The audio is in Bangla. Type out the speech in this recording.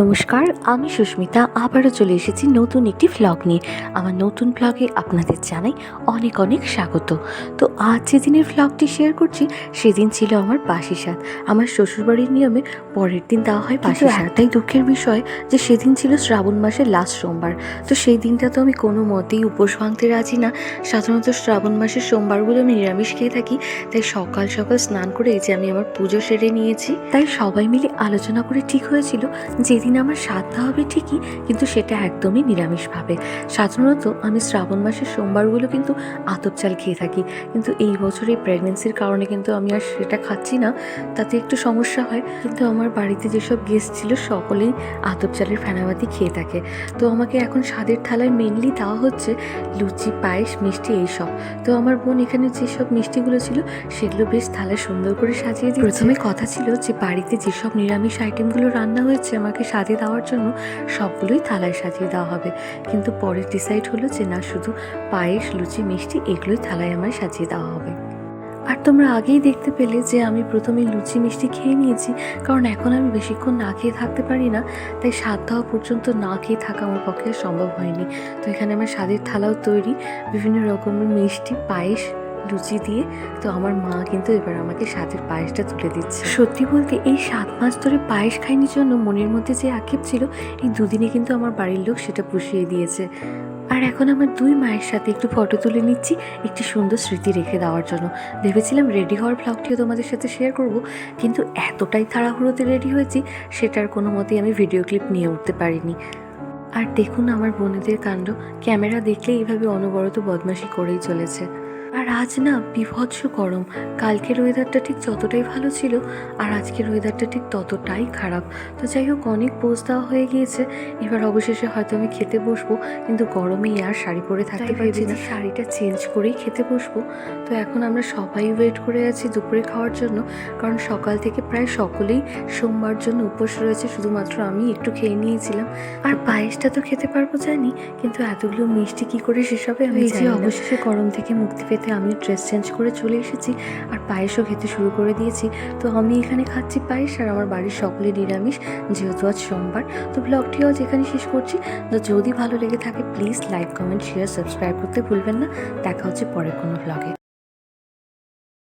নমস্কার আমি সুস্মিতা আবারও চলে এসেছি নতুন একটি ভ্লগ নিয়ে। আমার নতুন ভ্লগে আপনাদের জানাই অনেক অনেক স্বাগত। তো আজ যেদিনের ভ্লগটি শেয়ার করছি সেদিন ছিল আমার বাসি সাত আমার শ্বশুরবাড়ির নিয়মে পরের দিন দেওয়া হয় বাসি সাত একটাই দুঃখের বিষয় যে সেদিন ছিল শ্রাবণ মাসের লাস্ট সোমবার। তো সেই দিনটা তো আমি কোনো মতেই উপোস ভাঙতে রাজি না। সাধারণত শ্রাবণ মাসের সোমবারগুলো আমি নিরামিষ খেয়ে থাকি তাই সকাল সকাল স্নান করে এই যে আমি আমার পুজো সেরে নিয়েছি। তাই সবাই মিলে আলোচনা করে ঠিক হয়েছিল যেদিন আমার সাধটা হবে ঠিকই, কিন্তু সেটা একদমই নিরামিষভাবে। সাধারণত আমি শ্রাবণ মাসের সোমবারগুলো কিন্তু আতপ চাল খেয়ে থাকি, কিন্তু এই বছর প্রেগনেন্সির কারণে কিন্তু আমি আর সেটা খাচ্ছি না, তাতে একটু সমস্যা হয়। কিন্তু আমার বাড়িতে যেসব গেস্ট ছিল, সকলেই আতপ চালের ফেনাবাতি খেয়ে থাকে। তো আমাকে এখন স্বাদের থালায় মেনলি দেওয়া হচ্ছে লুচি, পায়েস, মিষ্টি এইসব। তো আমার বোন এখানে যেসব মিষ্টিগুলো ছিল, সেগুলো বেশ থালায় সুন্দর করে সাজিয়ে দিয়ে প্রথমে কথা ছিল যে, বাড়িতে যেসব নিরামিষ আইটেমগুলো রান্না হয়েছে, আমাকে সাজিয়ে দেওয়ার জন্য সবগুলোই থালায় সাজিয়ে দেওয়া হবে। কিন্তু পরে ডিসাইড হলো যে না, শুধু পায়েস, লুচি, মিষ্টি এগুলোই থালায় আমায় সাজিয়ে দেওয়া হবে। আর তোমরা আগেই দেখতে পেলে যে আমি প্রথমে লুচি, মিষ্টি খেয়ে নিয়েছি, কারণ এখন আমি বেশিক্ষণ না খেয়ে থাকতে পারি না, তাই স্বাদ দেওয়া পর্যন্ত না খেয়ে থাকা আমার পক্ষে সম্ভব হয়নি। তো এখানে আমার স্বাদের থালাও তৈরি, বিভিন্ন রকমের মিষ্টি, পায়েস লুচি দিয়ে, তো আমার মা কিন্তু এবার আমাকে স্বাদের পায়েসটা তুলে দিচ্ছে। সত্যি বলতে, এই সাত মাস ধরে পায়েস খাইনি জন্য মনের মধ্যে যে আক্ষেপ ছিল, এই দুদিনে কিন্তু আমার বাড়ির লোক সেটা পুষিয়ে দিয়েছে। আর এখন আমার দুই মায়ের সাথে একটু ফটো তুলে নিচ্ছি, একটি সুন্দর স্মৃতি রেখে দেওয়ার জন্য। ভেবেছিলাম রেডি হওয়ার ব্লগটিও তোমাদের সাথে শেয়ার করব, কিন্তু এতটাই তাড়াহুড়োতে রেডি হয়েছি, সেটার কোনো মতেই আমি ভিডিও ক্লিপ নিয়ে উঠতে পারিনি। আর দেখুন আমার বোনেদের কাণ্ড, ক্যামেরা দেখলে এইভাবে অনবরত বদমাশি করেই চলেছে। আর আজ না বিভৎস গরম। কালকের ওয়েদারটা ঠিক যতটাই ভালো ছিল আর আজকের ওয়েদারটা ঠিক ততটাই খারাপ। তো যাই হোক অনেক পোজ দেওয়া হয়ে গিয়েছে। এবার অবশেষে হয়তো আমি খেতে বসবো কিন্তু গরমেই আর শাড়ি পরে থাকতে পারছি না। শাড়িটা চেঞ্জ করেই খেতে বসবো। তো এখন আমরা সবাই ওয়েট করে আছি দুপুরে খাওয়ার জন্য কারণ সকাল থেকে প্রায় সকলেই সোমবার জন্য উপোস রয়েছে। শুধুমাত্র আমি একটু খেয়ে নিয়েছিলাম। আর পায়েসটা তো খেতে পারব জানি কিন্তু এতগুলো মিষ্টি কি করে শেষ হবে আমি যে অবশেষে গরম থেকে মুক্তি পেতে আমি ড্রেস চেঞ্জ করে চলে এসেছি আর পায়েসও খেতে শুরু করে দিয়েছি। তো আমি এখানে খাচ্ছি পায়েস আর আমার বাড়ির সকলে নিরামিষ, যেহেতু আজ সোমবার। তো ব্লগটি আজ এখানে শেষ করছি। তো যদি ভালো লেগে থাকে please like comment share subscribe করতে ভুলবেন না। দেখা হচ্ছে পরের কোনো ব্লগে